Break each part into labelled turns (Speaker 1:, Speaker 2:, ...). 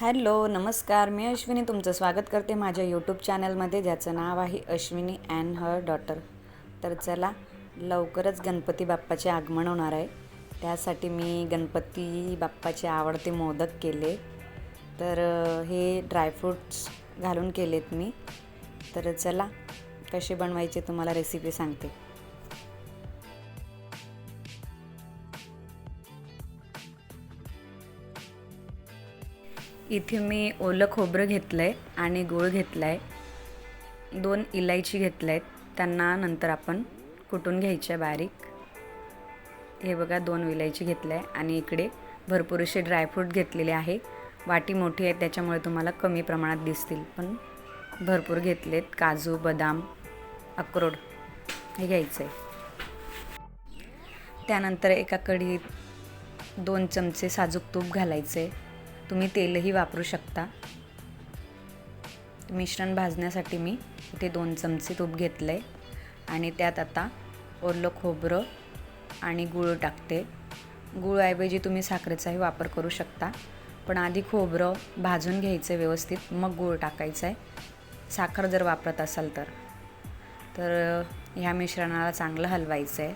Speaker 1: Hello नमस्कार. मी अश्विनी तुमचं स्वागत करते माझ्या यूट्यूब चॅनलमध्ये ज्याचं नाव आहे अश्विनी अँड हर डॉटर तर चला लवकरच गणपती बाप्पाचे आगमन होणार आहे. त्यासाठी मी गणपती बाप्पाचे आवडते मोदक केले. तर हे ड्रायफ्रूट्स घालून केलेत मी. तर चला कसे बनवायचे तुम्हाला रेसिपी सांगते. इथे मी ओलं खोबरं घेतलं आहे आणि गूळ घेतला आहे दोन इलायची घेतल्या आहेत त्यांना नंतर आपण कुटून घ्यायच्या बारीक. हे बघा दोन इलायची घेतल्या आहे आणि इकडे भरपूर असे ड्रायफ्रूट घेतलेले आहे. वाटी मोठी आहे त्याच्यामुळे तुम्हाला कमी प्रमाणात दिसतील पण भरपूर घेतलेत. काजू बदाम अक्रोड हे घ्यायचं आहे त्यानंतर एका कढीत दोन चमचे साजूक तूप घालायचे तुम्ही तेलही वापरू शकता. मिश्रण भाजण्यासाठी मी इथे दोन चमचे तूप घेतलं आहे आणि त्यात आता ओलं खोबरं आणि गूळ टाकते. गूळऐवजी तुम्ही साखरेचाही वापर करू शकता. पण आधी खोबरं भाजून घ्यायचं व्यवस्थित मग गूळ टाकायचं आहे साखर जर वापरत असाल तर. तर ह्या मिश्रणाला चांगलं हलवायचं आहे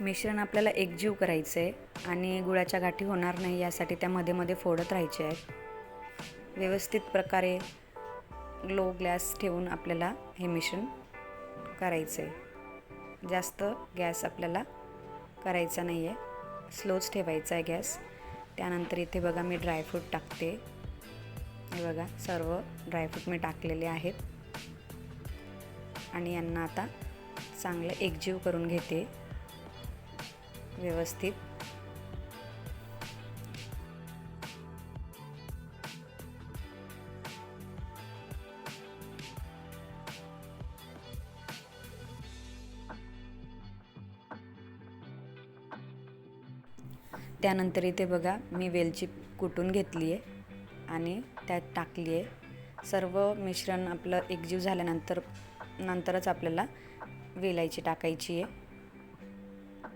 Speaker 1: मिश्रण आपल्याला एकजीव करायचं आहे आणि गुळाच्या गाठी होणार नाही यासाठी त्या मध्ये मध्ये फोडत राहायचे आहेत. व्यवस्थित प्रकारे लो गॅस ठेवून आपल्याला हे मिश्रण करायचं आहे जास्त गॅस आपल्याला करायचा नाही आहे स्लोच ठेवायचा आहे गॅस. त्यानंतर इथे बघा मी ड्रायफ्रूट टाकते. हे बघा सर्व ड्रायफ्रूट मी टाकलेले आहेत. आणि यांना आता चांगलं एकजीव करून घेते. व्यवस्थित. त्यानंतर इथे बघा मी वेलची कुटून घेतली आहे आणि त्यात टाकली आहे. सर्व मिश्रण आपलं एकजीव झाल्यानंतर नंतरच आपल्याला वेलायची टाकायची आहे.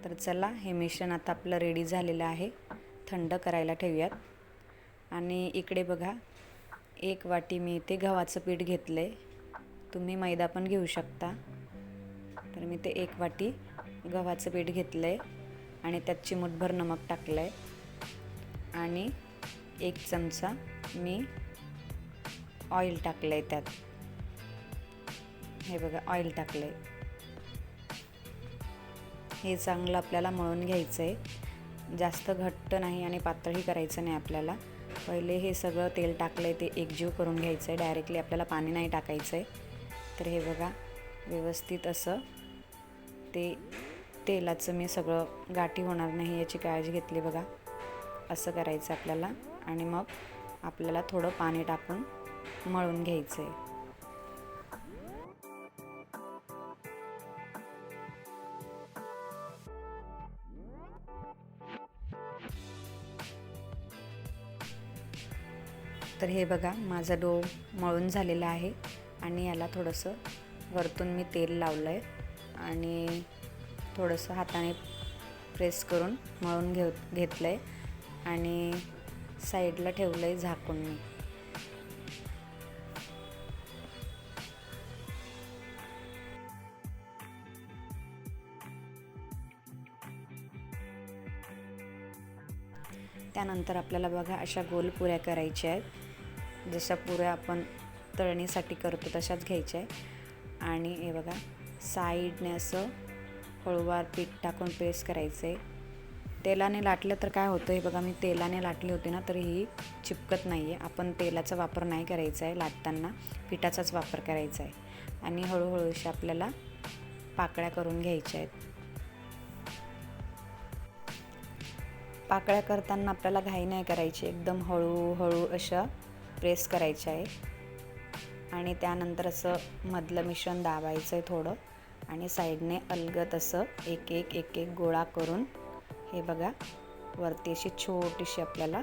Speaker 1: तर चला हे मिश्रण आता आपलं रेडी झालेलं आहे. थंड करायला ठेवूयात. आणि इकडे बघा एक वाटी मी इथे गव्हाचं पीठ घेतलं आहे तुम्ही मैदा पण घेऊ शकता. तर मी ते एक वाटी गव्हाचं पीठ घेतलं आहे आणि त्यात चिमूटभर नमक टाकलं आहे आणि एक चमचा मी ऑइल टाकलं आहे त्यात. हे बघा ऑइल टाकलं आहे हे चांगलं आपल्याला मळून घ्यायचं आहे. जास्त घट्ट नाही आणि पातळही करायचं नाही आपल्याला. पहिले हे सगळं तेल टाकलं आहे ते एकजीव करून घ्यायचं आहे डायरेक्टली आपल्याला पाणी नाही टाकायचं आहे तर हे बघा व्यवस्थित असं ते तेलाचं मी सगळं गाठी होणार नाही याची काळजी घेतली बघा. असं करायचं आपल्याला आणि मग आपल्याला थोडं पाणी टाकून मळून घ्यायचं आहे तर हे बघा माझा डो मळून झालेला आहे आणि याला थोडंसं वरतून मी तेल लावलं आहे आणि थोडंसं हाताने प्रेस करून मळून घेऊ घेतलं आहे आणि साईडला ठेवलं आहे झाकून मी. त्यानंतर आपल्याला बघा अशा गोल पुऱ्या करायच्या आहेत. जशा पुऱ्या आपण तळणीसाठी करतो तशाच घ्यायच्या आहे. आणि हे बघा साईडने असं हळूवार पीठ टाकून पेस्ट करायचं आहे तेलाने लाटलं तर काय होतं हे बघा मी तेलाने लाटली होती ना तर ही चिपकत नाही आहे आपण तेलाचा वापर नाही करायचा आहे लाटताना पिठाचाच वापर करायचा आहे. आणि हळूहळू अशा आपल्याला पाकळ्या करून घ्यायच्या आहेत. पाकळ्या करताना आपल्याला घाई नाही करायची एकदम हळूहळू अशा प्रेस करायचे आहे. आणि त्यानंतर असं मधलं मिश्रण दाबायचं आहे थोडं. आणि साईडने अलगत असं एक एक एक एक गोळा करून हे बघा वरती अशी छोटीशी आपल्याला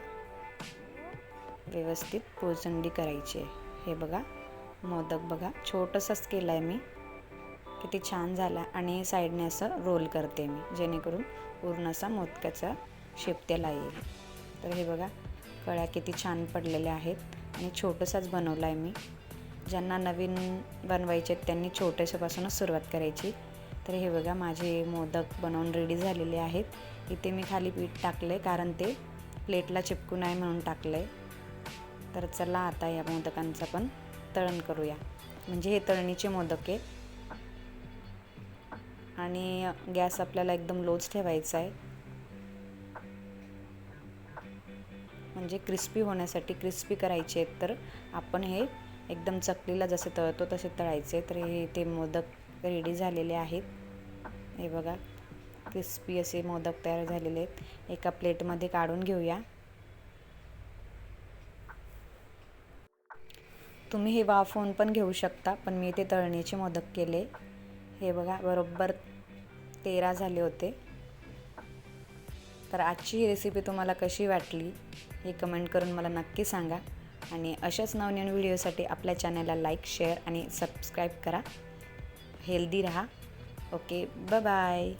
Speaker 1: व्यवस्थित पोचंडी करायची आहे. हे बघा मोदक बघा छोटंसंच केलं आहे मी. किती छान झाला. आणि साईडने असं रोल करते मी जेणेकरून पूर्ण असा मोदकाचा शेपत्याला येईल तर हे बघा कळ्या किती छान पडलेल्या आहेत. आणि छोटंसाच बनवला आहे मी. ज्यांना नवीन बनवायचे आहेत त्यांनी छोट्याशापासूनच सुरुवात करायची. तर हे बघा माझे मोदक बनवून रेडी झालेले आहेत. इथे मी खाली पीठ टाकलं आहे कारण ते प्लेटला चिपकू आहे म्हणून टाकलं आहे तर चला आता या मोदकांचं पण तळण करूया. म्हणजे हे तळणीचे मोदक आहेत. आणि गॅस आपल्याला एकदम लोच ठेवायचा आहे. म्हणजे क्रिस्पी होण्यासाठी क्रिस्पी करायचे आहेत तर आपण हे एकदम चकलीला जसे तळतो तसे तळायचे तर हे ते मोदक रेडी झालेले आहेत. हे बघा क्रिस्पी असे मोदक तयार झालेले आहेत. एका प्लेटमध्ये काढून घेऊया. तुम्ही हे वाफवून पण घेऊ शकता पण मी ते तळणीचे मोदक केले. हे बघा बरोबर तेरा झाले होते. तर आजची ही रेसिपी तुम्हाला कशी वाटली हे कमेंट करून मला नक्की सांगा. आणि अशाच नवनवीन व्हिडिओसाठी आपल्या चॅनलला लाईक शेअर आणि सबस्क्राईब करा. हेल्दी राहा. Okay bye